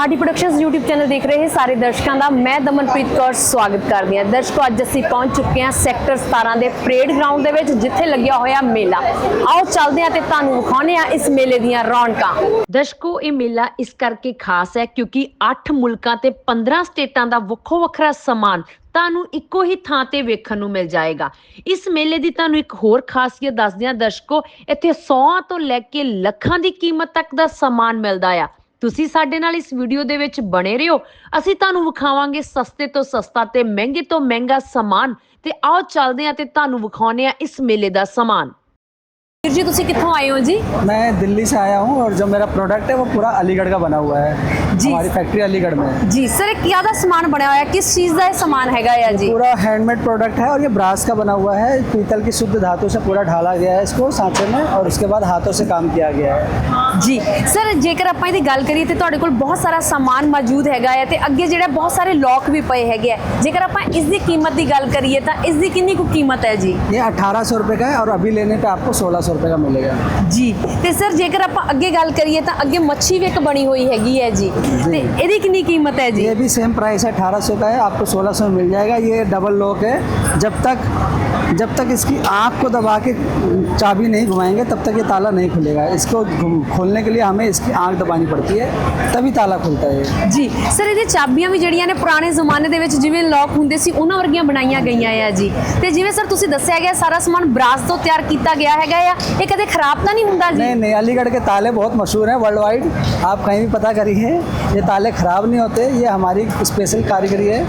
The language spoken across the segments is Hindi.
ਆਰਟੀ ਪ੍ਰੋਡਕਸ਼ਨਸ YouTube ਚੈਨਲ ਦੇਖ ਰਹੇ ਸਾਰੇ ਦਰਸ਼ਕਾਂ ਦਾ, ਮੈਂ ਦਮਨਪ੍ਰੀਤ ਕੌਰ ਸਵਾਗਤ ਕਰਦੀ ਹਾਂ। ਦਰਸ਼ਕੋ, ਅੱਜ ਅਸੀਂ ਪਹੁੰਚ ਚੁੱਕੇ ਹਾਂ ਸੈਕਟਰ 17 ਦੇ ਪਰੇਡ ਗਰਾਊਂਡ ਦੇ ਵਿੱਚ, ਜਿੱਥੇ ਲੱਗਿਆ ਹੋਇਆ ਮੇਲਾ। ਆਓ ਚੱਲਦੇ ਹਾਂ ਤੇ ਤੁਹਾਨੂੰ ਵਿਖਾਉਂਦੇ ਹਾਂ ਇਸ ਮੇਲੇ ਦੀਆਂ ਰੌਣਕਾਂ। ਦਰਸ਼ਕੋ, ਇਹ ਮੇਲਾ ਇਸ ਕਰਕੇ ਖਾਸ ਹੈ ਕਿਉਂਕਿ 8 ਮੁਲਕਾਂ ਤੇ 15 ਸਟੇਟਾਂ ਦਾ ਵੱਖੋ ਵੱਖਰਾ ਸਮਾਨ ਤੁਹਾਨੂੰ ਇੱਕੋ ਹੀ ਥਾਂ ਤੇ ਵੇਖਣ ਨੂੰ ਮਿਲ ਜਾਏਗਾ। ਇਸ ਮੇਲੇ ਦੀ ਤੁਹਾਨੂੰ ਇੱਕ ਹੋਰ ਖਾਸੀਅਤ ਦੱਸਦੇ ਹਾਂ ਦਰਸ਼ਕੋ, ਇੱਥੇ 100 ਤੋਂ ਲੈ ਕੇ ਲੱਖਾਂ ਦੀ ਕੀਮਤ ਤੱਕ ਦਾ ਸਮਾਨ ਮਿਲਦਾ ਆ। ਤੁਸੀਂ ਸਾਡੇ ਨਾਲ ਇਸ ਵੀਡੀਓ ਦੇ ਵਿੱਚ ਬਣੇ ਰਹੋ। ਅਸੀਂ ਤੁਹਾਨੂੰ ਵਿਖਾਵਾਂਗੇ ਸਸਤੇ ਤੋਂ ਸਸਤਾ ਤੇ ਮਹਿੰਗੇ ਤੋਂ ਮਹਿੰਗਾ ਸਮਾਨ। ਤੇ ਆਓ ਚੱਲਦੇ ਹਾਂ ਤੇ ਤੁਹਾਨੂੰ ਵਿਖਾਉਂਦੇ ਹਾਂ ਇਸ ਮੇਲੇ ਦਾ ਸਮਾਨ। ਵੀਰ ਜੀ ਤੁਸੀਂ ਕਿੱਥੋਂ ਆਏ ਹੋ ਜੀ मैं दिल्ली से आया हूँ और जो मेरा प्रोडक्ट है वो पूरा अलीगढ़ का बना हुआ है जी। हमारी फैक्ट्री अलीगढ़ में है ਜੀ ਸਰ ਇਹ ਕਿਹਦਾ ਸਮਾਨ ਬਣਿਆ ਹੋਇਆ ਕਿਸ ਚੀਜ਼ ਦਾ ਇਹ ਸਮਾਨ ਹੈਗਾ ਆ ਜੀ पूरा हैंडमेड प्रोडक्ट है और ये ब्रास का बना हुआ है पीतल की शुद्ध धातु से पूरा ढाला गया है इसको सांचे में और उसके बाद हाथों से काम किया गया है ਜੀ ਸਰ ਜੇਕਰ ਆਪਾਂ ਇਹਦੀ ਗੱਲ ਕਰੀਏ ਤੇ ਤੁਹਾਡੇ ਕੋਲ ਬਹੁਤ ਸਾਰਾ ਸਮਾਨ ਮੌਜੂਦ ਹੈਗਾ ਹੈ ਤੇ ਅੱਗੇ ਜਿਹੜਾ ਬਹੁਤ ਸਾਰੇ ਲੋਕ ਵੀ ਪਏ ਹੈਗੇ ਆ ਜੇਕਰ ਆਪਾਂ ਇਸ ਦੀ ਕੀਮਤ ਦੀ ਗੱਲ ਕਰੀਏ ਤਾਂ ਇਸ ਦੀ ਕਿੰਨੀ ਕੁ ਕੀਮਤ ਹੈ ਜੀ ये अठारह सौ रुपये का है और अभी लेने पे आपको सोलह सौ रुपये का मिलेगा ਜੀ ਤੇ ਸਰ ਜੇਕਰ ਆਪਾਂ ਅੱਗੇ ਗੱਲ ਕਰੀਏ ਤਾਂ ਅੱਗੇ ਮੱਛੀ ਵੀ ਇੱਕ ਬਣੀ ਹੋਈ ਹੈਗੀ ਹੈ ਜੀ ਤੇ ਇਹਦੀ ਕਿੰਨੀ ਕੀਮਤ ਹੈ ਜੀ ये भी सेम प्राइस है अठारह सौ का है आपको सोलह सौ में मिल जाएगा ये डबल लॉक है जब तक जब तक इसकी आँख को दबा के चाबी नहीं घुमाएंगे तब तक ये ताला नहीं खुलेगा इसको घुम- खोलने के लिए हमें इसकी आँख दबानी पड़ती है तभी ताला खुलता है ये ਜੀ ਸਰ ਇਹਦੀ ਚਾਬੀਆਂ ਵੀ ਜਿਹੜੀਆਂ ਨੇ ਪੁਰਾਣੇ ਜ਼ਮਾਨੇ ਦੇ ਵਿੱਚ ਜਿਵੇਂ ਲੌਕ ਹੁੰਦੇ ਸੀ ਉਹਨਾਂ ਵਰਗੀਆਂ ਬਣਾਈਆਂ ਗਈਆਂ ਆ ਜੀ ਤੇ ਜਿਵੇਂ ਸਰ ਤੁਸੀਂ ਦੱਸਿਆ ਗਿਆ ਸਾਰਾ ਸਮਾਨ ਬਰਾਸ ਤੋਂ ਤਿਆਰ ਕੀਤਾ ਗਿਆ ਹੈਗਾ ਆ ਇਹ ਕਦੇ ਖਰਾਬ ਤਾਂ ਨਹੀਂ ਹੁੰਦਾ ਜੀ नहीं नहीं अलीगढ़ के ताले बहुत मशहूर हैं वर्ल्ड वाइड आप कहीं भी पता करिए ये ताले खराब नहीं होते ये हमारी स्पेशल कारीगरी है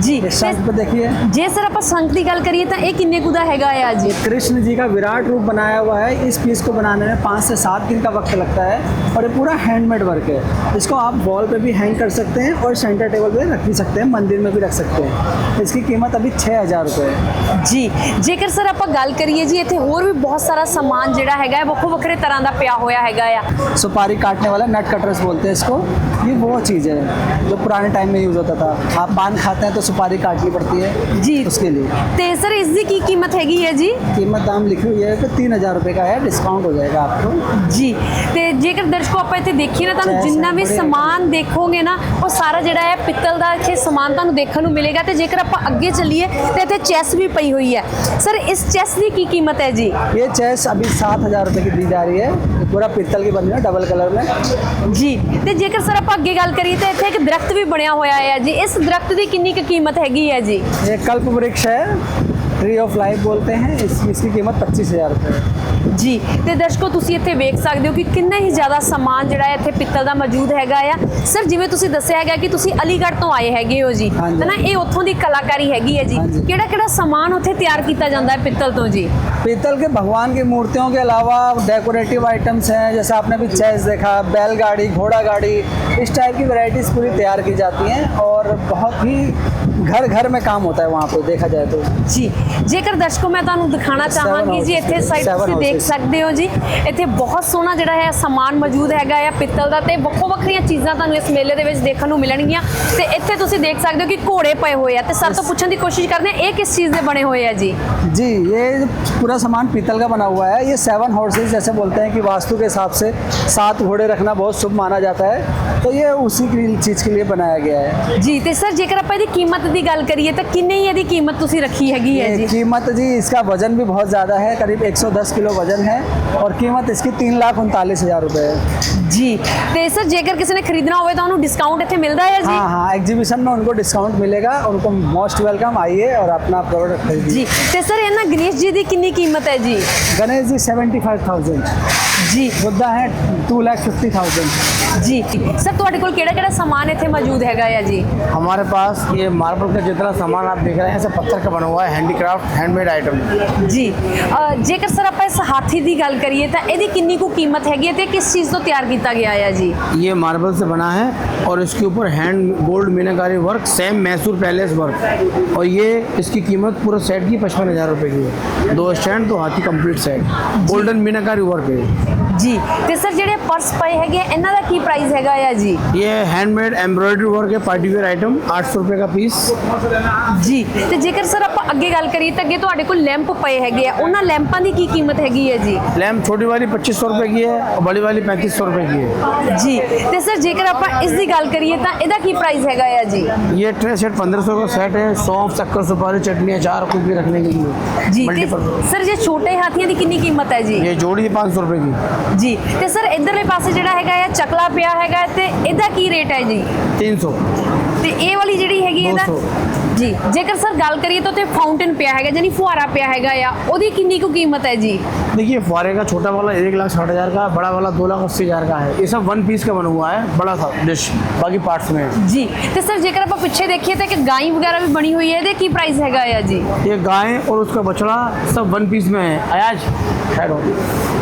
ਜੀ ये शर्ट पे देखिए ਜੇ ਸਰ ਆਪਾਂ ਸੰਖ ਦੀ ਗੱਲ ਕਰੀਏ ਤਾਂ ਇਹ ਕਿੰਨੇ ਕੁ ਦਾ ਹੈਗਾ ਆ ਜੀ कृष्ण जी का विराट रूप बनाया हुआ है इस पीस को बनाने में पाँच से सात दिन का वक्त लगता है और ये पूरा हैंडमेड वर्क है इसको आप वॉल पे भी हैंग कर सकते हैं और सेंटर टेबल पे रख भी सकते हैं मंदिर में भी रख सकते हैं इसकी कीमत अभी छः हज़ार रुपये है ਜੀ ਜੇਕਰ ਸਰ ਆਪਾਂ ਗੱਲ ਕਰੀਏ ਜੀ ਇੱਥੇ ਹੋਰ ਵੀ ਬਹੁਤ ਸਾਰਾ ਸਮਾਨ ਜਿਹੜਾ ਹੈਗਾ ਹੈ ਵੱਖੋ ਵੱਖਰੇ ਤਰ੍ਹਾਂ ਦਾ ਪਿਆ ਹੋਇਆ ਹੈਗਾ ਆ सुपारी काटने वाला नट कटर्स बोलते हैं इसको ये वो चीज़ है जो पुराने टाइम में यूज़ होता था आप पान खाते हैं तो सुपारी काटनी पड़ती है जी। उसके लिए ਤੇ ਸਰ ਇਸ ਦੀ ਕੀ ਕੀਮਤ ਹੈਗੀ ਹੈ ਜੀ कीमत दाम लिखी हुई है कि तीन हज़ार रुपये का है डिस्काउंट हो जाएगा आपको ਜੀ ਤੇ ਜੇਕਰ ਦਰਸ਼ਕੋ ਆਪਾਂ ਇੱਥੇ ਦੇਖੀਏ ਨਾ ਤੁਹਾਨੂੰ ਜੈਸਾ ਜਿੰਨਾ ਵੀ ਬੜੇ- ਸਮਾਨ ਦੇਖੋਗੇ ਨਾ ਉਹ ਸਾਰਾ ਜਿਹੜਾ ਹੈ ਪਿੱਤਲ ਦਾ ਇੱਥੇ ਸਮਾਨ ਤੁਹਾਨੂੰ ਦੇਖਣ ਨੂੰ ਮਿਲੇਗਾ ਤੇ ਜੇਕਰ ਆਪਾਂ ਅੱਗੇ ਚੱਲੀਏ ਤੇ ਇੱਥੇ ਚੈਸ ਵੀ ਪਈ ਹੋਈ ਹੈ ਸਰ ਇਸ ਚੈਸ ਦੀ ਕੀ ਕੀਮਤ ਹੈ ਜੀ ये चेस अभी सात हज़ार रुपये की दी जा रही है ये पूरा पित्तल की बनी है डबल कलर में ਜੀ ਤੇ ਜੇਕਰ ਸਰ ਆਪਾਂ ਅੱਗੇ ਗੱਲ ਕਰੀਏ ਤਾਂ ਇੱਥੇ ਇੱਕ ਦਰਖਤ ਵੀ ਬਣਿਆ ਹੋਇਆ ਹੈ ਜੀ ਇਸ ਦਰਖਤ ਦੀ ਕਿੰਨੀ ਕੁ ਕੀਮਤ ਹੈਗੀ ਹੈ ਜੀ ये कल्प वृक्ष है ट्री ऑफ लाइफ बोलते हैं इस, इसकी कीमत पच्चीस हज़ार रुपये है ਜੀ ਤੇ ਦਰਸ਼ਕੋ ਤੁਸੀਂ ਇੱਥੇ ਵੇਖ ਸਕਦੇ ਹੋ ਕਿ ਕਿੰਨਾ ਹੀ ਜ਼ਿਆਦਾ ਸਮਾਨ ਜਿਹੜਾ ਹੈ ਇੱਥੇ ਪਿੱਤਲ ਦਾ ਮੌਜੂਦ ਹੈਗਾ ਆ ਸਰ ਜਿਵੇਂ ਤੁਸੀਂ ਦੱਸਿਆ ਹੈਗਾ ਕਿ ਤੁਸੀਂ ਅਲੀਗੜ੍ਹ ਤੋਂ ਆਏ ਹੈਗੇ ਹੋ ਜੀ ਹਾਂਜੀ। ਹੈ ਨਾ ਇਹ ਉੱਥੋਂ ਦੀ ਕਲਾਕਾਰੀ ਹੈਗੀ ਹੈ ਜੀ ਹਾਂਜੀ। ਕਿਹੜਾ ਕਿਹੜਾ ਸਮਾਨ ਉੱਥੇ ਤਿਆਰ ਕੀਤਾ ਜਾਂਦਾ ਹੈ ਪਿੱਤਲ ਤੋਂ ਜੀ पीतल के भगवान की मूर्तियों के अलावा डेकोरेटिव आइटम्स हैं जैसे आपने अभी चेस देखा बैलगाड़ी घोड़ा गाड़ी इस टाइप की वैरायटीज़ पूरी तैयार की जाती हैं और बहुत ही घर घर में काम होता है वहाँ पे देखा जाए तो ਜੀ ਜੇਕਰ ਦਰਸ਼ਕੋ ਮੈਂ ਤੁਹਾਨੂੰ ਦਿਖਾਣਾ ਚਾਹਾਂਗੀ ਜੀ ਇੱਥੇ ਸਾਈਡ Seven ਤੁਸੀਂ ਦੇਖ houses। ਸਕਦੇ ਹੋ ਜੀ ਇੱਥੇ ਬਹੁਤ ਸੋਹਣਾ ਜਿਹੜਾ ਹੈ ਸਮਾਨ ਮੌਜੂਦ ਹੈਗਾ ਆ ਪਿੱਤਲ ਦਾ ਤੇ ਵੱਖੋ ਵੱਖਰੀਆਂ ਚੀਜ਼ਾਂ ਤੁਹਾਨੂੰ ਇਸ ਮੇਲੇ ਦੇ ਵਿੱਚ ਦੇਖਣ ਨੂੰ ਮਿਲਣਗੀਆਂ ਤੇ ਇੱਥੇ ਤੁਸੀਂ ਦੇਖ ਸਕਦੇ ਹੋ ਕਿ ਘੋੜੇ ਪਏ ਹੋਏ ਆ ਤੇ ਸਭ ਤੋਂ ਪੁੱਛਣ ਦੀ ਕੋਸ਼ਿਸ਼ ਕਰਦੇ ਆ ਇਹ ਕਿਸ ਚੀਜ਼ ਦੇ ਬਣੇ ਹੋਏ ਆ ਜੀ जी ये पूरा सामान पीतल का बना हुआ है ये सेवन हॉर्सेज जैसे बोलते हैं कि वास्तु के हिसाब से सात घोड़े रखना बहुत शुभ माना जाता है तो ये उसी की चीज़ के लिए बनाया गया है ਜੀ ਤੇ ਸਰ ਜੇਕਰ ਆਪਾਂ ਇਹਦੀ की गल करिए ਕਰੀਏ ਤਾਂ ਕਿੰਨੀ ਇਹਦੀ ਕੀਮਤ ਤੁਸੀਂ है जी? कीमत जी इसका वज़न भी बहुत ज़्यादा है करीब 110 किलो वज़न है और कीमत इसकी तीन लाख उनतालीस हज़ार रुपये है। ਜੀ ਤੇ ਸਰ ਜੇਕਰ ਕਿਸੇ ਨੇ ਖਰੀਦਣਾ ਹੋਵੇ ਤਾਂ ਉਹਨੂੰ ਡਿਸਕਾਊਂਟ ਇੱਥੇ ਮਿਲਦਾ है जी? हाँ हाँ एग्जीबिशन में उनको डिस्काउंट मिलेगा उनको मोस्ट वेलकम आइए और अपना प्रोडक्ट खरीदिए। जी तो सर ਇਹਨਾਂ ਗਣੇਸ਼ ਜੀ ਦੀ ਕਿੰਨੀ ਕੀਮਤ ਹੈ ਜੀ Ganesh ji seventy five thousand ਜੀ बुद्धा है टू लैख फिफ्टी थाउजेंड ਜੀ ਸਰ ਤੁਹਾਡੇ ਕੋਲ ਕਿਹੜਾ ਕਿਹੜਾ ਸਮਾਨ ਇੱਥੇ ਮੌਜੂਦ ਹੈਗਾ ਆ ਜੀ हमारे पास ये मार्बल का जितना सामान आप देख रहे हैं ऐसे पत्थर का बना हुआ है हैंडीक्राफ्ट हैंडमेड आइटम ਜੀ ਅ, ਜੇਕਰ ਸਰ ਆਪਾਂ ਇਸ ਹਾਥੀ ਦੀ ਗੱਲ ਕਰੀਏ ਤਾਂ ਇਹਦੀ ਕਿੰਨੀ ਕੁ ਕੀਮਤ ਹੈਗੀ ਹੈ ਤੇ ਕਿਸ ਚੀਜ਼ ਤੋਂ ਤਿਆਰ ਕੀਤਾ ਗਿਆ ਹੈ ਜੀ ये मार्बल से बना है और इसके ऊपर हैंड गोल्ड मीनाकारी work same Mysore palace work और ये इसकी कीमत पूरा सेट की पचपन हज़ार रुपये की है दो स्टैंड तो हाथी कंप्लीट सेट गोल्डन मीनाकारी वर्क है ਜੀ ਤੇ ਸਰ ਜਿਹੜੇ ਪਰਸ ਪਏ ਹੈਗੇ ਇਹਨਾਂ ਦਾ ਕੀ ਪ੍ਰਾਈਸ ਹੈਗਾ ਆ ਜੀ ये हैंडमेड एम्ब्रॉयडरी वर्क है पार्टी वेयर आइटम आठ सौ रुपये का पीस ਜੀ ਤੇ ਜੇਕਰ ਸਰ ਆਪਾਂ ਅੱਗੇ ਗੱਲ ਕਰੀਏ ਤਾਂ ਅੱਗੇ ਤੁਹਾਡੇ ਕੋਲ ਲੈਂਪ ਪਏ ਹੈਗੇ ਆ ਉਹਨਾਂ ਲੈਂਪਾਂ ਦੀ ਕੀ ਕੀਮਤ ਹੈਗੀ ਹੈ ਜੀ लैम्प छोटी वाली पच्चीस सौ रुपये की है और बड़ी वाली पैंतीस सौ रुपये की है ਜੀ ਤੇ ਸਰ ਜੇਕਰ ਆਪਾਂ ਇਸ ਦੀ ਗੱਲ ਕਰੀਏ ਤਾਂ ਇਹਦਾ ਕੀ ਪ੍ਰਾਈਸ ਹੈਗਾ ਆ ਜੀ ये ट्रे सेट पंद्रह सौ का सेट है सौंफ शक्कर सुपारी चटनी अचार कुछ भी रखने के लिए जी ਤੇ मल्टीपर्पज। सर ये छोटे हाथियों की कितनी कीमत है जी ये जोड़ी है पाँच सौ रुपये की ਜੀ ਤੇ ਸਰ ਇਧਰਲੇ ਪਾਸੇ ਜਿਹੜਾ ਹੈਗਾ ਆ ਚਕਲਾ ਪਿਆ ਹੈਗਾ ਤੇ ਇਹਦਾ ਕੀ ਰੇਟ ਹੈ ਜੀ? 300 ਤੇ ਇਹ ਵਾਲੀ ਜਿਹੜੀ ਹੈਗੀ ਇਹਦਾ 200 ਜੀ ਜੇਕਰ ਸਰ ਗੱਲ ਕਰੀਏ ਤਾਂ ਉੱਥੇ ਫਾਊਂਟੇਨ ਪਿਆ ਹੈਗਾ ਯਾਨੀ ਫੁਹਾਰਾ ਪਿਆ ਹੈਗਾ ਆ ਉਹਦੀ ਕਿੰਨੀ ਕੁ ਕੀਮਤ है जी? देखिए फुहारे का छोटा वाला एक लाख साठ हज़ार का बड़ा वाला दो लाख अस्सी हज़ार का है। ये सब वन पीस का बना हुआ है बड़ा सा डिश बाकी पार्ट्स में। जी तो सर जेकर आप पीछे देखिए तो कि गाय वगैरह भी बनी हुई है तो की प्राइस हैगा या जी? ये गाय और उसका बछड़ा सब वन पीस में है। अयाज खैर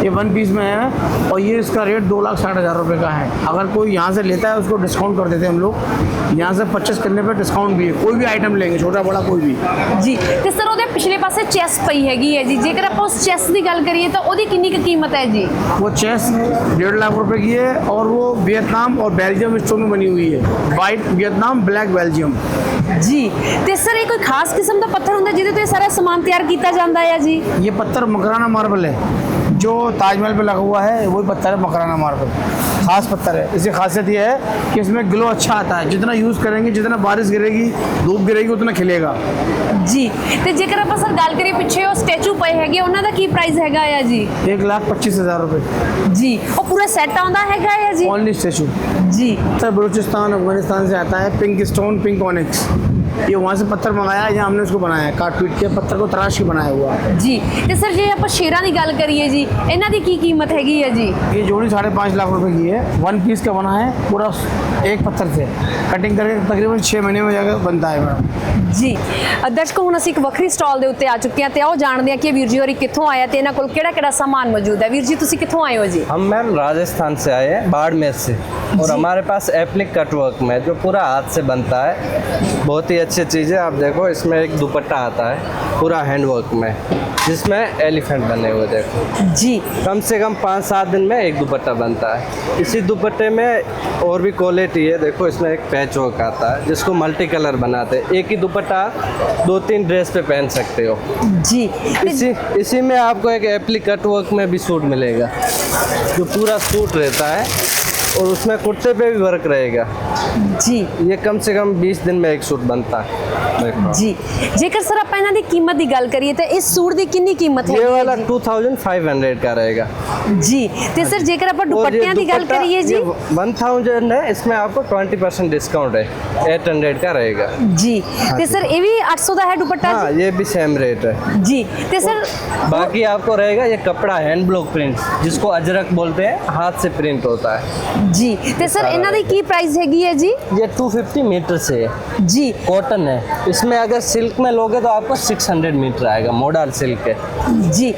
ये वन पीस में है और ये इसका रेट दो लाख साठ हज़ार रुपये का है। अगर कोई यहाँ से लेता है उसको डिस्काउंट कर देते हैं हम लोग। यहाँ से परचेस करने पे डिस्काउंट भी है। कोई भी आइटम ले लेंगे छोटा बड़ा कोई भी ਜੀ ਤੇ ਸਰ ਉਹਦੇ ਪਿਛਲੇ ਪਾਸੇ ਚੈਸ ਪਈ ਹੈਗੀ ਹੈ ਜੀ ਜੇਕਰ ਆਪਾਂ ਉਸ ਚੈਸ ਦੀ ਗੱਲ ਕਰੀਏ ਤਾਂ ਉਹਦੀ ਕਿੰਨੀ ਕੁ ਕੀਮਤ ਹੈ ਜੀ वो चेस डेढ़ लाख रुपए की है और वो वियतनाम और बेल्जियम स्टोन में बनी हुई है वाइट वियतनाम ब्लैक बेल्जियम ਜੀ ਤੇ ਸਰ ਇਹ ਕੋਈ ਖਾਸ ਕਿਸਮ ਦਾ ਪੱਥਰ ਹੁੰਦਾ ਜਿਹਦੇ ਤੋਂ ਇਹ ਸਾਰਾ ਸਮਾਨ ਤਿਆਰ ਕੀਤਾ ਜਾਂਦਾ ਹੈ ਜੀ ये पत्थर मकराना मार्बल है जो ताजमहल पे लगा हुआ है वही पत्थर है मकराना मार पे। खास पत्थर है। इसकी खासियत यह है कि इसमें ग्लो अच्छा आता है। जितना यूज़ करेंगे जितना बारिश गिरेगी धूप गिरेगी उतना खिलेगा। जी। तो जेकर आप सर ਜੇਕਰ करिए पीछे ਗੱਲ स्टैचू पे है ਸਟੈਚੂ ਪਏ की प्राइस है ਕੀ जी? एक लाख पच्चीस हज़ार ਰੁਪਏ जी। और पूरा सेट ਆਉਂਦਾ है ਆ जी? ओनली स्टैचू जी। सर बलूचिस्तान अफ़गानिस्तान से आता है। पिंक स्टोन पिंक ऑनिक्स ये वहाँ से पत्थर मंगाया है यहाँ हमने उसको बनाया है काट पीट के पत्थर को तराश के बनाया हुआ है ਜੀ ਤੇ ਸਰ ਜੇ ਆਪਾਂ ਸ਼ੇਰਾਂ ਦੀ ਗੱਲ ਕਰੀਏ ਜੀ ਇਹਨਾਂ ਦੀ ਕੀ ਕੀਮਤ ਹੈਗੀ ਹੈ ਜੀ ये जोड़ी साढ़े पाँच लाख रुपए की है वन पीस का बना है पूरा एक पत्थर से कटिंग करके तकरीबन छः महीने में जाकर बनता है मैडम ਜੀ ਅ, ਦਰਸ਼ਕੋ ਹੁਣ ਅਸੀਂ ਇੱਕ ਵੱਖਰੀ ਸਟਾਲ ਦੇ ਉੱਤੇ ਆ ਚੁੱਕੇ ਹਾਂ ਤੇ ਆਓ ਜਾਣਦੇ ਹਾਂ ਕਿ ਇਹ ਵੀਰ ਜੀ ਹੋਰੀ ਕਿੱਥੋਂ ਆਇਆ ਤੇ ਇਹਨਾਂ ਕੋਲ ਕਿਹੜਾ ਕਿਹੜਾ ਸਾਮਾਨ ਮੌਜੂਦ ਹੈ ਵੀਰ ਜੀ ਤੁਸੀਂ ਕਿੱਥੋਂ ਆਏ ਹੋ ਜੀ हम मैम राजस्थान से आए हैं बाड़मेर से और हमारे पास एप्लिक कटवर्क में जो पूरा हाथ से बनता है बहुत ही अच्छी चीज़ है आप देखो इसमें एक दुपट्टा आता है पूरा हैंडवर्क में जिसमें एलिफेंट बने हुए देखो। जी। कम से कम पाँच सात दिन में एक दुपट्टा बनता है। इसी दुपट्टे में और भी क्वालिटी है देखो इसमें एक पैच वर्क आता है जिसको मल्टी कलर बनाते हैं। एक ही दुपट्टा दो तीन ड्रेस पे पहन सकते हो। जी। इसी इसी में आपको एक एप्ली कट वर्क में भी सूट मिलेगा जो पूरा सूट रहता है। और उसमें कुर्ते पे भी वर्क रहेगा ਜੀ ये कम से कम 20 दिन में एक सूट बनता है देखो ਜੀ ਜੇਕਰ ਸਰ ਆਪਾਂ ਇਹਨਾਂ ਦੀ ਕੀਮਤ ਦੀ ਗੱਲ ਕਰੀਏ ਤਾਂ ਇਸ ਸੂਟ ਦੀ ਕਿੰਨੀ ਕੀਮਤ ये ਹੈਗੀ वाला ਹੈ 2500 का रहेगा ਜੀ ਤੇ ਸਰ ਜੇਕਰ ਆਪਾਂ और ये ਦੁਪੱਟਿਆਂ ਦੀ ਗੱਲ दुपट्टा, ਕਰੀਏ ਜੀ ये 1000 है इसमें आपको 20% डिस्काउंट है 800 का रहेगा ਜੀ ਤੇ ਸਰ ਇਹ ਵੀ 800 ਦਾ ਹੈ ਦੁਪੱਟਾ हाँ ये भी सेम रेट है ਜੀ ਤੇ ਸਰ बाकी आपको रहेगा ये कपड़ा हैंड ब्लॉक प्रिंट जिसको अजरक बोलते हैं हाथ से प्रिंट होता है जी तो सर इन की प्राइस हैगी है जी ये 250 मीटर से है जी कॉटन है इसमें अगर सिल्क में लोगे तो आपको 600 मीटर ਆਏਗਾ ਮੋਡਲ ਸਿਲਕ ਹੈ ਜੀ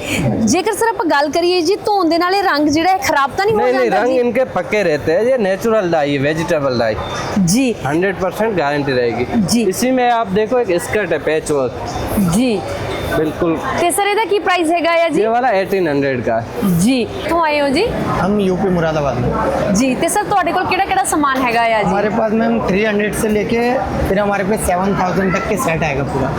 ਜੇਕਰ ਸਰ ਆਪਾਂ ਗੱਲ ਕਰੀਏ ਜੀ ਧੋਣ ਦੇ ਨਾਲੇ ਰੰਗ ਜਿਹੜਾ ਹੈ ਖਰਾਬ ਤਾਂ ਨਹੀਂ ਹੋ ਜਾਂਦਾ ਜੀ ਨਹੀਂ ਰੰਗ ਇਨਕੇ ਪੱਕੇ ਰਹਤੇ ਹੈ ਇਹ नेचुरल डाई है वेजिटेबल डाई जी 100% गारंटी रहेगी जी इसी में आप देखो एक स्कर्ट है पैच वर्क जी बिल्कुल। तो सर की प्राइस है या जी? ये वाला 1800 का जी। तो आए हो जी? हम यूपी मुरादाबाद। में जी तो सर ਤੁਹਾਡੇ केड़ा ਕਿਹੜਾ ਕਿਹੜਾ ਸਮਾਨ ਹੈਗਾ हमारे पास मैम 300 से लेके फिर हमारे पे 7000 तक के सेट आएगा पूरा।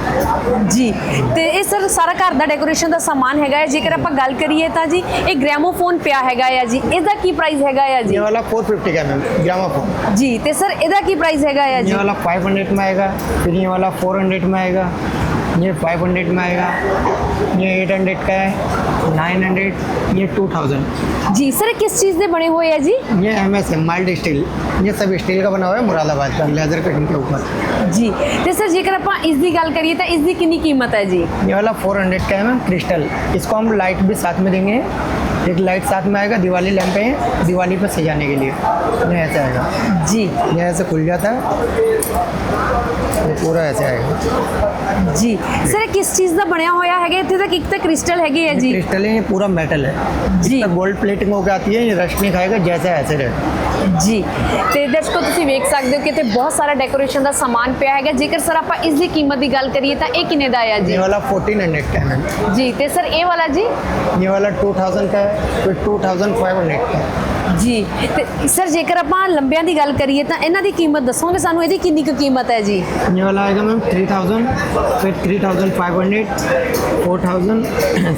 ਜੀ ਤੇ सर सारा घर का डेकोरेशन का सामान है ਹੈਗਾ ਹੈ ਜੇਕਰ ਆਪਾਂ ਗੱਲ ਕਰੀਏ ਤਾਂ ਜੀ ਇਹ ਗ੍ਰੈਮੋਫੋਨ ਪਿਆ ਹੈਗਾ ਆ ਜੀ ਇਹਦਾ ਕੀ ਪ੍ਰਾਈਸ ਹੈਗਾ ਆ ਜੀ ये वाला 450 का है मैम ग्रामाफोन ਜੀ ਤੇ सर ਇਹਦਾ ਕੀ ਪ੍ਰਾਈਸ ਹੈਗਾ ਆ ਜੀ ये वाला 500 में आएगा फिर ये वाला 400 में आएगा। ये 500 में आएगा ये 800 का है 900 ये 2000 जी सर किस चीज़ से बने हुए हैं जी? ये M S M mild steel ये सब स्टील का बना हुआ है मुरादाबाद का लेदर कटिंग के ऊपर। जी तो सर जेकर आप इसकी गल करिए तो इसकी कितनी कीमत है जी? ये वाला 400 का है मैम क्रिस्टल इसको हम लाइट भी साथ में देंगे। एक लाइट साथ में आएगा दिवाली लैंप है दिवाली पे सजाने के लिए ये ऐसे आएगा ਜੀ ये ऐसे खुल जाता है ये पूरा ऐसे आएगा ਜੀ ਸਰ ਇਹ ਕਿਸ ਚੀਜ਼ ਦਾ ਬਣਿਆ ਹੋਇਆ ਹੈਗਾ ਇੱਥੇ ਤੱਕ ਇੱਕ ਤਾਂ ਕ੍ਰਿਸਟਲ ਹੈਗੇ ਆ ਜੀ क्रिस्टल है ये पूरा मेटल है जी। गोल्ड प्लेटिंग होकर आती है ये रस्ट नहीं खाएगा जैसे ऐसे रहे ਜੀ ਤੇ ਦਰਸ਼ਕੋ ਤੁਸੀਂ ਵੇਖ ਸਕਦੇ ਹੋ ਕਿ ਇੱਥੇ ਬਹੁਤ ਸਾਰਾ ਡੈਕੋਰੇਸ਼ਨ ਦਾ ਸਮਾਨ ਪਿਆ ਹੈਗਾ ਜੇਕਰ ਸਰ ਆਪਾਂ ਇਸ ਦੀ ਕੀਮਤ ਦੀ ਗੱਲ ਕਰੀਏ ਤਾਂ ਇਹ ਕਿੰਨੇ ਦਾ ਆ ਜੀ ये वाला फोर्टीन हंड्रेड का है मैम ਜੀ ਤੇ ਸਰ ਇਹ ਵਾਲਾ ਜੀ ये वाला टू थाउजेंड का है है फिर टू थाउज़ेंड फाइव हंड्रेड का है। ਜੀ ਤੇ ਸਰ ਜੇਕਰ ਆਪਾਂ ਲੰਬਿਆਂ ਦੀ ਗੱਲ ਕਰੀਏ ਤਾਂ ਇਹਨਾਂ ਦੀ ਕੀਮਤ ਦੱਸੋਗੇ ਸਾਨੂੰ ਇਹਦੀ ਕਿੰਨੀ ਕੁ ਕੀਮਤ ਹੈ ਜੀ ये वाला आएगा मैम थ्री थाउजेंड फिर three thousand five hundred four thousand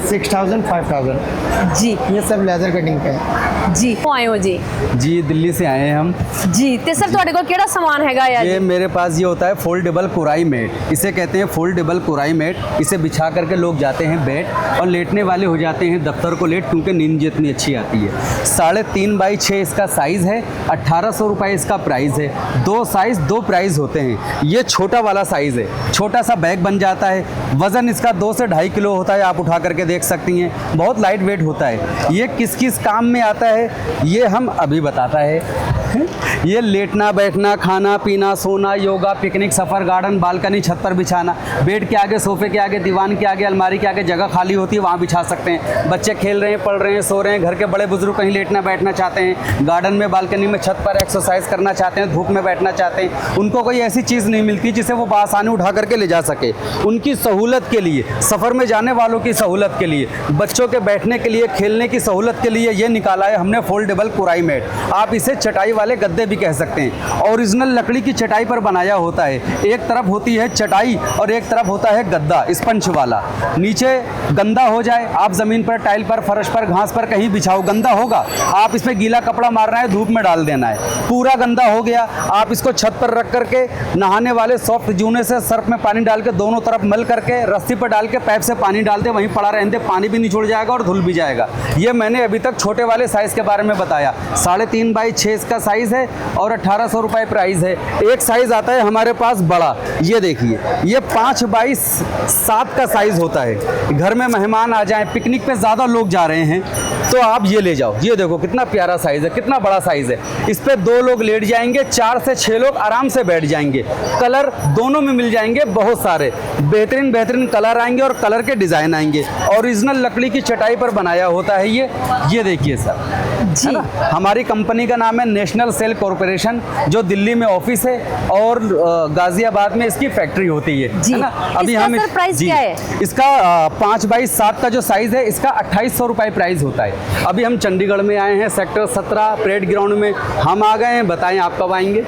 six thousand five thousand ਜੀ ये सब लेदर कटिंग का है ਜੀ ਕਿੱਥੋਂ ਆਏ ਹੋ ਜੀ जी दिल्ली से आए हैं हम ਜੀ ਤੇ ਸਰ ਤੁਹਾਡੇ ਕੋਲ ਕਿਹੜਾ ਸਮਾਨ ਹੈਗਾ ਆ ये ਜੀ मेरे पास ये होता है फोल्डेबल कुराई मेट इसे कहते हैं फोल्डेबल कुराई मेट इसे बिछा करके लोग जाते हैं बेड और लेटने वाले हो जाते हैं दफ्तर को लेट क्योंकि नींद जितनी अच्छी आती है साढ़े तीन बाई छः इसका साइज़ है अट्ठारह सौ रुपये इसका प्राइस है। दो साइज़, दो प्राइस होते हैं। ये छोटा वाला साइज़ है। छोटा सा बैग बन जाता है। वज़न इसका दो से ढाई किलो होता है, आप उठा करके देख सकती हैं। बहुत लाइट वेट होता है। ये किस किस काम में आता है, ये हम अभी बताता है। ये लेटना, बैठना, खाना, पीना, सोना, योगा पिकनिक सफ़र गार्डन बालकनी छत पर बिछाना। बेड के आगे, सोफे के आगे, दीवान के आगे, अलमारी के आगे, जगह खाली होती है, वहाँ बिछा सकते हैं। बच्चे खेल रहे हैं, पढ़ रहे हैं, सो रहे हैं, घर के बड़े बुज़ुर्ग कहीं लेटना, बैठना चाहते हैं। गार्डन में बालकनी में छत पर एक्सरसाइज करना चाहते हैं, धूप में बैठना चाहते हैं, उनको कोई ऐसी चीज़ नहीं मिलती जिसे वो बसानी उठा करके ले जा सके। उनकी सहूलत के लिए, सफ़र में जाने वालों की सहूलत के लिए, बच्चों के बैठने के लिए, खेलने की सहूलत के लिए ये निकाला है हमने फोल्डेबल कुराई मेट। आप इसे चटाई वाले गद्दे भी कह सकते हैं। ओरिजिनल लकड़ी की चटाई पर बनाया होता है। एक तरफ़ होती है चटाई और एक तरफ़ होता है गद्दा स्पंज वाला। नीचे गंदा हो जाए, आप ज़मीन पर टाइल पर, फर्श पर, घास पर कहीं बिछाओ, गंदा होगा। आप इसमें गीला कपड़ा मारना है, धूप में डाल देना है। पूरा गंदा हो गया। आप इसको छत पर रख करके नहाने वाले सॉफ्ट जूने से सर्फ में पानी डाल के दोनों तरफ़ मल करके रस्सी पर डाल के पाइप से पानी डाल दे वहीं पड़ा रहने दे, पानी भी निचोड़ जाएगा और धुल भी जाएगा। ये मैंने अभी तक छोटे वाले साइज़ के बारे में बताया। साढ़े तीन बाई छः इसका साइज़ है और अट्ठारह सौ रुपये प्राइस है। एक साइज़ आता है हमारे पास बड़ा। ये देखिए, ये पाँच बाई सात का साइज़ होता है। घर में मेहमान आ जाएँ पिकनिक पे ज़्यादा लोग जा रहे हैं। तो आप ये ले जाओ। ये देखो कितना प्यारा साइज़ है, कितना बड़ा साइज़ है। इस पर दो लोग लेट जाएँगे, चार से छः लोग आराम से बैठ जाएँगे। कलर दोनों में मिल जाएँगे बहुत सारे। बेहतरीन बेहतरीन कलर आएँगे और कलर के डिज़ाइन आएँगे। ओरिजिनल लकड़ी की चटाई पर बनाया होता है ये। ये देखिए सर। है ना हमारी कंपनी का नाम है नेशनल सेल कॉरपोरेशन जो दिल्ली में ऑफिस है और अ, गाजियाबाद में इसकी फैक्ट्री होती है जी। है ना इसका हम सर प्राइस जी, क्या है? इसका अ, पाँच बाई सात का जो साइज़ है इसका अट्ठाईस सौ रुपये प्राइस होता है अभी हम चंडीगढ़ में आए हैं सेक्टर सत्रह परेड ग्राउंड में हम आ गए हैं बताएं आप कब आएंगे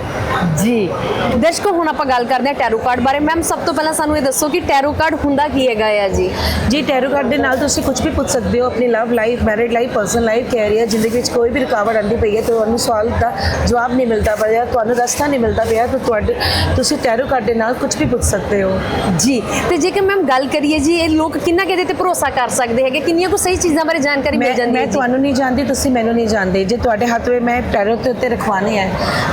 ਜੀ ਦਰਸ਼ਕੋ ਹੁਣ ਆਪਾਂ ਗੱਲ ਕਰਦੇ ਹਾਂ ਟੈਰੋ ਕਾਰਡ ਬਾਰੇ ਮੈਮ ਸਭ ਤੋਂ ਪਹਿਲਾਂ ਸਾਨੂੰ ਇਹ ਦੱਸੋ ਕਿ ਟੈਰੋ ਕਾਰਡ ਹੁੰਦਾ ਕੀ ਹੈਗਾ ਆ ਜੀ ਜੀ ਟੈਰੋ ਕਾਰਡ ਦੇ ਨਾਲ ਤੁਸੀਂ ਕੁਝ ਵੀ ਪੁੱਛ ਸਕਦੇ ਹੋ ਆਪਣੀ love life married life personal life career ਜ਼ਿੰਦਗੀ ਵਿੱਚ ਕੋਈ ਵੀ ਰੁਕਾਵਟ ਆਉਂਦੀ ਪਈ ਹੈ ਤੁਹਾਨੂੰ ਸਵਾਲ ਦਾ ਜਵਾਬ ਨਹੀਂ ਮਿਲਦਾ ਪਿਆ ਤੁਹਾਨੂੰ ਰਸਤਾ ਨਹੀਂ ਮਿਲਦਾ ਪਿਆ ਤਾਂ ਤੁਹਾਡੇ ਤੁਸੀਂ ਟੈਰੋ ਕਾਰਡ ਦੇ ਨਾਲ ਕੁਝ ਵੀ ਪੁੱਛ ਸਕਦੇ ਹੋ। ਜੀ ਤੇ ਜੇਕਰ ਮੈਮ ਗੱਲ ਕਰੀਏ ਜੀ ਇਹ ਲੋਕ ਕਿੰਨਾ ਕਿਹਦੇ ਤੇ ਭਰੋਸਾ ਕਰ ਸਕਦੇ ਹੈਗੇ? ਕਿੰਨੀਆਂ ਕੋ ਸਹੀ ਚੀਜ਼ਾਂ ਬਾਰੇ ਜਾਣਕਾਰੀ ਮਿਲ ਜਾਂਦੀ ਹੈ ਮੈਂ? ਤੁਹਾਨੂੰ ਨਹੀਂ ਜਾਣਦੀ ਤੁਸੀਂ ਮੈਨੂੰ ਨਹੀਂ ਜਾਣਦੇ। ਜੇ ਤੁਹਾਡੇ ਹੱਥ ਵਿੱਚ ਮੈਂ ਟੈਰੋ ਦੇ ਉੱਤੇ ਰਖਵਾਣੇ ਹੈ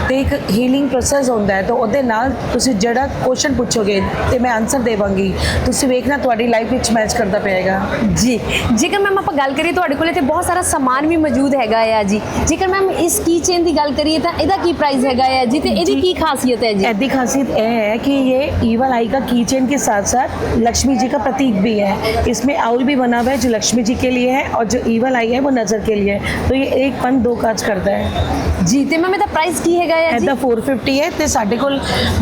ਤੇ ਇੱਕ ਹੀਲਿੰਗ ਪ੍ਰੋਸੈਸ ਹੁੰਦਾ ਹੈ ਤਾਂ ਉਹਦੇ ਨਾਲ ਤੁਸੀਂ ਜਿਹੜਾ ਕੁਐਸਚਨ ਪੁੱਛੋਗੇ ਤੇ ਮੈਂ ਆਨਸਰ ਦੇਵਾਂਗੀ। ਤੁਸੀਂ ਵੇਖਣਾ ਤੁਹਾਡੀ ਲਾਈਫ ਵਿੱਚ ਮੈਚ ਕਰਦਾ ਪਏਗਾ। ਜੀ ਜੇਕਰ ਮੈਮ ਆਪਾਂ ਗੱਲ ਕਰੀਏ ਤੁਹਾਡੇ ਕੋਲ ਇੱਥੇ ਬਹੁਤ ਸਾਰਾ ਸਮਾਨ ਵੀ ਮੌਜੂਦ ਹੈਗਾ ਆ ਜੀ ਜੇਕਰ ਮੈਮ ਇਸ ਕੀ ਚੇਨ ਦੀ ਗੱਲ ਕਰੀਏ ਤਾਂ ਇਹਦਾ ਕੀ ਪ੍ਰਾਈਸ ਹੈਗਾ ਆ ਜੀ ਤੇ ਇਹਦੀ ਜੀ। ਕੀ ਖਾਸੀਅਤ ਹੈ ਜੀ ऐसी खासियत यह है कि ये ईवल आई का की चेन के साथ साथ लक्ष्मी जी का प्रतीक भी है इसमें आउल भी बना हुआ है जो लक्ष्मी जी के लिए है और जो ईवल आई है वो नज़र के लिए है तो ये एक पन दो काज करता है ਜੀ ਤੇ ਮੈਮ ਇਹਦਾ ਪ੍ਰਾਈਸ ਕੀ ਹੈਗਾ ਆ ਜੀ ਇਹਦਾ 450 ਹੈ ਤੇ ਸਾਡੇ ਕੋਲ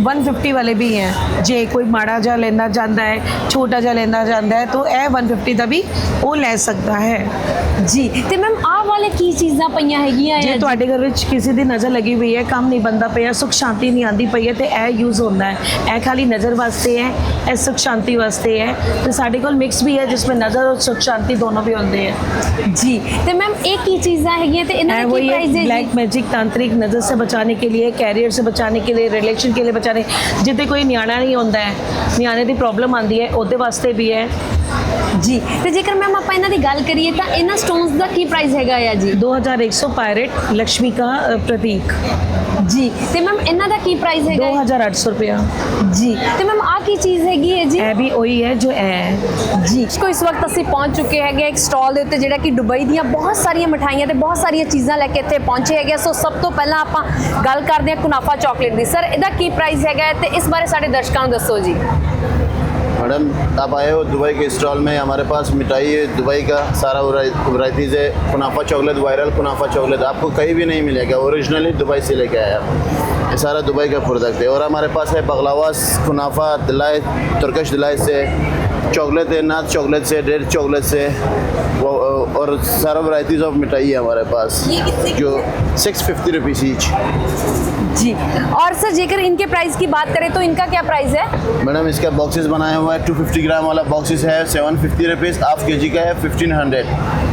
150 ਵਾਲੇ ਵੀ ਹੈ ਜੇ ਕੋਈ ਮਾੜਾ ਜਿਹਾ ਲੈਣਾ ਚਾਹੁੰਦਾ ਹੈ ਛੋਟਾ ਜਿਹਾ ਲੈਣਾ ਚਾਹੁੰਦਾ ਹੈ ਤਾਂ ਇਹ 150 ਦਾ ਵੀ ਉਹ ਲੈ ਸਕਦਾ ਹੈ ਜੀ ਤੇ ਮੈਮ ਆਹ ਵਾਲੇ ਕੀ ਚੀਜ਼ਾਂ ਚੀਜ਼ਾਂ ਪਈਆਂ ਹੈਗੀਆਂ ਜੇ ਤੁਹਾਡੇ ਘਰ ਵਿੱਚ ਕਿਸੇ ਦੀ ਨਜ਼ਰ ਲੱਗੀ ਹੋਈ ਹੈ ਕੰਮ ਨਹੀਂ ਬੰਦਾ ਪਿਆ ਸੁੱਖ ਸ਼ਾਂਤੀ ਨਹੀਂ ਆਂਦੀ ਪਈ ਹੈ ਤੇ ਇਹ ਯੂਜ਼ ਹੁੰਦਾ ਹੈ। ਇਹ ਖਾਲੀ ਨਜ਼ਰ ਵਾਸਤੇ ਹੈ ਇਹ ਸੁੱਖ ਸ਼ਾਂਤੀ ਵਾਸਤੇ ਹੈ। ਤੇ ਸਾਡੇ ਕੋਲ ਮਿਕਸ ਵੀ ਹੈ ਜਿਸ ਵਿੱਚ ਨਜ਼ਰ ਔਰ ਸੁੱਖ ਸ਼ਾਂਤੀ ਦੋਨੋਂ ਵੀ ਹੁੰਦੇ ਹੈ ਜੀ ਤੇ ਮੈਮ ਇਹ ਕੀ ਚੀਜ਼ਾਂ ਹੈਗੀਆਂ ਤੇ ਇਹਨਾਂ ਦੀ ਕੀ ਪ੍ਰਾਈਸ ਹੈ ब्लैक मैजिक तांत्रिक नज़र से बचाने के लिए कैरियर से बचाने के लिए रिलेशन के लिए बचाने जिते कोई ਨਿਆਣਾ ਨਹੀਂ ਹੁੰਦਾ ਹੈ ਨਿਆਣੇ ਦੀ ਪ੍ਰੋਬਲਮ ਆਂਦੀ ਹੈ ਉਹਦੇ ਵਾਸਤੇ ਵੀ ਹੈ। ਜੀ ਤੇ ਜੇਕਰ ਮੈਮ ਆਪਾਂ ਇਹਨਾਂ ਦੀ ਗੱਲ ਕਰੀਏ ਤਾਂ ਇਹਨਾਂ ਸਟੋਨਸ ਦਾ ਕੀ ਪ੍ਰਾਈਸ ਹੈਗਾ ਆ ਜੀ 2100 पायरेट लक्ष्मी का अ, प्रतीक ਜੀ ਤੇ ਮੈਮ ਇਹਨਾਂ ਦਾ ਕੀ ਪ੍ਰਾਈਸ ਹੈਗਾ ਹੈ? 2800 रुपया ਜੀ ਤੇ ਮੈਮ ਆ ਕੀ ਚੀਜ਼ ਹੈਗੀ ਹੈ ਜੀ ਇਹ ਵੀ ਉਹੀ ਹੈ ਜੋ ਇਹ ਹੈ ਜੀ ਕੋ ਇਸ ਵਕਤ ਅਸੀਂ ਪਹੁੰਚ ਚੁੱਕੇ ਹੈਗੇ ਹਾਂ ਇੱਕ ਸਟਾਲ ਦੇ ਉੱਤੇ ਜਿਹੜਾ ਕਿ ਦੁਬਈ ਦੀਆਂ ਬਹੁਤ ਸਾਰੀਆਂ ਮਠਾਈਆਂ ਤੇ ਬਹੁਤ ਸਾਰੀਆਂ ਚੀਜ਼ਾਂ ਲੈ ਕੇ ਇੱਥੇ ਪਹੁੰਚੇ ਹੈਗੇ ਹਾਂ। ਸੋ ਸਭ ਤੋਂ ਪਹਿਲਾਂ ਆਪਾਂ ਗੱਲ ਕਰਦੇ ਹਾਂ ਕੁਨਾਫਾ ਚਾਕਲੇਟ ਦੀ ਸਰ ਇਹਦਾ ਕੀ ਪ੍ਰਾਈਸ ਹੈਗਾ ਹੈ ਤੇ ਇਸ ਬਾਰੇ ਸਾਡੇ ਦਰਸ਼ਕਾਂ ਨੂੰ ਦੱਸੋ ਜੀ मैडम आप आए हो दुबई के स्टॉल में, हमारे पास मिठाई है, दुबई का सारा वराइटीज़ है। कुनाफा चॉकलेट, वायरल कुनाफा चॉकलेट, आपको कहीं भी नहीं मिलेगा। ओरिजिनली दुबई से लेके आया ये सारा दुबई का प्रोडक्ट है। और हमारे पास है बगलावास, कुनाफा दिलाई तुर्कश दिलाई से। चॉकलेट है, नाथ चॉकलेट से डेड चॉकलेट से। वो और सारा वराइटीज़ ऑफ़ मिठाई है हमारे पास। जो सिक्स फिफ्टी रुपीज़ ईच जी। और सर जेकर इनके प्राइस की बात करें तो इनका क्या प्राइस है? मैडम इसका बॉक्सेस बनाया हुआ है 250 ग्राम वाला बॉक्सेस है सेवन फिफ्टी रुपीज़ हाफ़ के जी का है फिफ्टीन हंड्रेड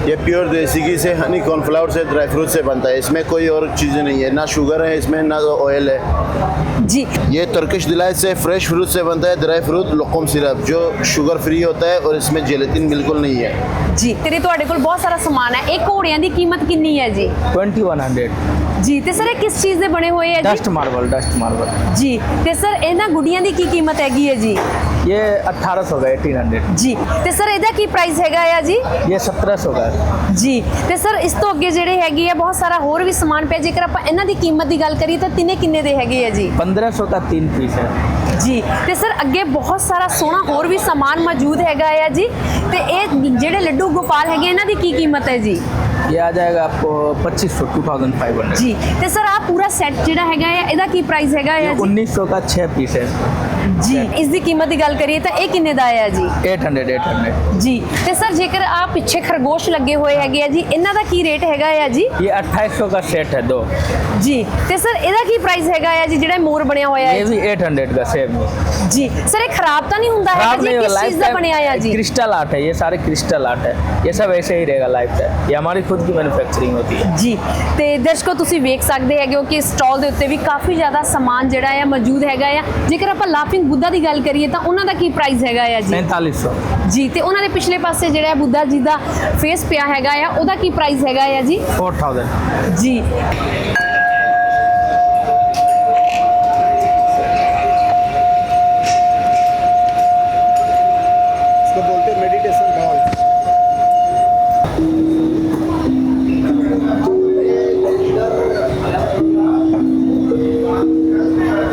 ये प्योर देसी घी से हनी कॉर्नफ्लावर से ड्राई फ्रूट से बनता है इसमें कोई और चीज़ें नहीं है ना शुगर है इसमें ना ऑयल है जी ये तुर्किश डिलाइट से फ्रेश फ्रूट से बनता है ड्राई फ्रूट लोकम सिरप जो शुगर फ्री होता है और इसमें जेलेटिन बिल्कुल नहीं है ਜੀ ਤੇਰੇ ਤੁਹਾਡੇ ਕੋਲ ਬਹੁਤ ਸਾਰਾ ਸਮਾਨ ਹੈ ਇਹ ਘੋੜਿਆਂ ਦੀ ਕੀਮਤ ਕਿੰਨੀ ਹੈ ਜੀ ट्वेंटी वन हंड्रेड ਜੀ ਤੇ ਸਰ ਇਹ ਕਿਸ ਚੀਜ਼ ਦੇ ਬਣੇ ਹੋਏ ਹੈ ਜੀ डस्ट मार्बल डस्ट मार्बल ਜੀ ਤੇ ਸਰ ਇਹਨਾਂ ਗੁੱਡੀਆਂ ਦੀ ਕੀ ਕੀਮਤ ਹੈਗੀ ਹੈ ਜੀ ये अट्ठारह सौ का एटीन हंड्रेड ਜੀ ਤੇ ਸਰ ਇਹਦਾ ਕੀ ਪ੍ਰਾਈਸ ਹੈਗਾ ਆ ਜੀ ये सत्रह सौ का है ਜੀ ਤੇ ਸਰ ਇਸ ਤੋਂ ਅੱਗੇ ਜਿਹੜੇ ਹੈਗੇ ਆ ਬਹੁਤ ਸਾਰਾ ਹੋਰ ਵੀ ਸਮਾਨ ਪਿਆ। ਜੇਕਰ ਆਪਾਂ ਇਹਨਾਂ ਦੀ ਕੀਮਤ ਦੀ ਗੱਲ ਕਰੀਏ ਤਾਂ ਤਿੰਨੇ ਕਿੰਨੇ ਦੇ ਹੈਗੇ ਆ ਜੀ? 1500 ਤਾਂ ਤਿੰਨ ਪੀਸ ਹੈ ਜੀ ਤੇ ਸਰ ਅੱਗੇ ਬਹੁਤ ਸਾਰਾ ਸੋਹਣਾ ਹੋਰ ਵੀ ਸਮਾਨ ਮੌਜੂਦ ਹੈਗਾ ਆ ਜੀ। ਤੇ ਇਹ ਜਿਹੜੇ ਲੱਡੂ ਗੋਪਾਲ ਹੈਗੇ ਇਹਨਾਂ ਦੀ ਕੀ ਕੀਮਤ ਹੈ ਜੀ? ये आ जाएगा आपको पच्चीस सौ टू थाउजेंड फाइव हंड्रेड ਜੀ ਤੇ ਸਰ ਆ ਪੂਰਾ ਸੈੱਟ ਜਿਹੜਾ ਹੈਗਾ ਆ ਇਹਦਾ ਕੀ ਪ੍ਰਾਈਸ ਹੈਗਾ ਆ ਜੀ उन्नीस सौ का छः पीस है ਜੀ ਇਸ ਦੀ ਕੀਮਤ ਦੀ ਗੱਲ ਕਰੀਏ ਤਾਂ ਇਹ ਕਿੰਨੇ ਦਾ ਆ ਜੀ एट हंड्रेड एट हंड्रेड ਜੀ ਤੇ ਸਰ ਜੇਕਰ ਆ ਪਿੱਛੇ ਖਰਗੋਸ਼ ਲੱਗੇ ਹੋਏ ਹੈਗੇ ਆ ਜੀ ਇਹਨਾਂ ਦਾ ਕੀ ਰੇਟ ਹੈਗਾ ਆ ਜੀ ये अट्ठाईस सौ का सेट है दो ਜੀ ਤੇ ਸਰ ਇਹਦਾ ਕੀ ਪ੍ਰਾਈਸ ਹੈਗਾ ਆ ਜੀ ਜਿਹੜਾ ਇਹ ਮੋਰ ਬਣਿਆ ਹੋਇਆ ये ਹੈ भी एट हंड्रेड का सेम ਜੀ ਸਰ ਇਹ ਖਰਾਬ ਤਾਂ ਨਹੀਂ ਹੁੰਦਾ ਹੈਗਾ खराब ਜੀ नहीं ਇਹ होगा ਕਿਸ ਚੀਜ਼ ਦਾ ਬਣਿਆ ਆ ਜੀ क्रिस्टल आर्ट है ये सारे क्रिस्टल आर्ट है ये सब ऐसे ही रहेगा लाइफ टाइम ये हमारी खुद की मैन्युफैक्चरिंग होती है ਜੀ ਤੇ ਦਰਸ਼ਕੋ ਤੁਸੀਂ ਵੇਖ ਸਕਦੇ ਹੈਗੇ ਹੋ ਕਿ ਸਟਾਲ ਦੇ ਉੱਤੇ ਵੀ ਕਾਫੀ ਜ਼ਿਆਦਾ ਸਮਾਨ ਜਿਹੜਾ ਆ ਮੌਜੂਦ ਹੈਗਾ ਆ ਜੇਕਰ ਆਪਾਂ ਲਾਫਿੰਗ ਬੁੱਧਾ ਦੀ ਗੱਲ ਕਰੀਏ ਤਾਂ ਉਹਨਾਂ ਦਾ ਕੀ ਪ੍ਰਾਈਸ ਹੈਗਾ ਆ ਜੀ पैंतालीस सौ ਜੀ ਤੇ ਉਹਨਾਂ ਦੇ ਪਿਛਲੇ ਪਾਸੇ ਜਿਹੜਾ ਹੈ ਬੁੱਧਾ ਜੀ ਦਾ ਫੇਸ ਪਿਆ ਹੈਗਾ ਆ ਉਹਦਾ ਕੀ ਪ੍ਰਾਈਸ ਹੈਗਾ ਆ ਜੀ फोर थाउजेंड ਜੀ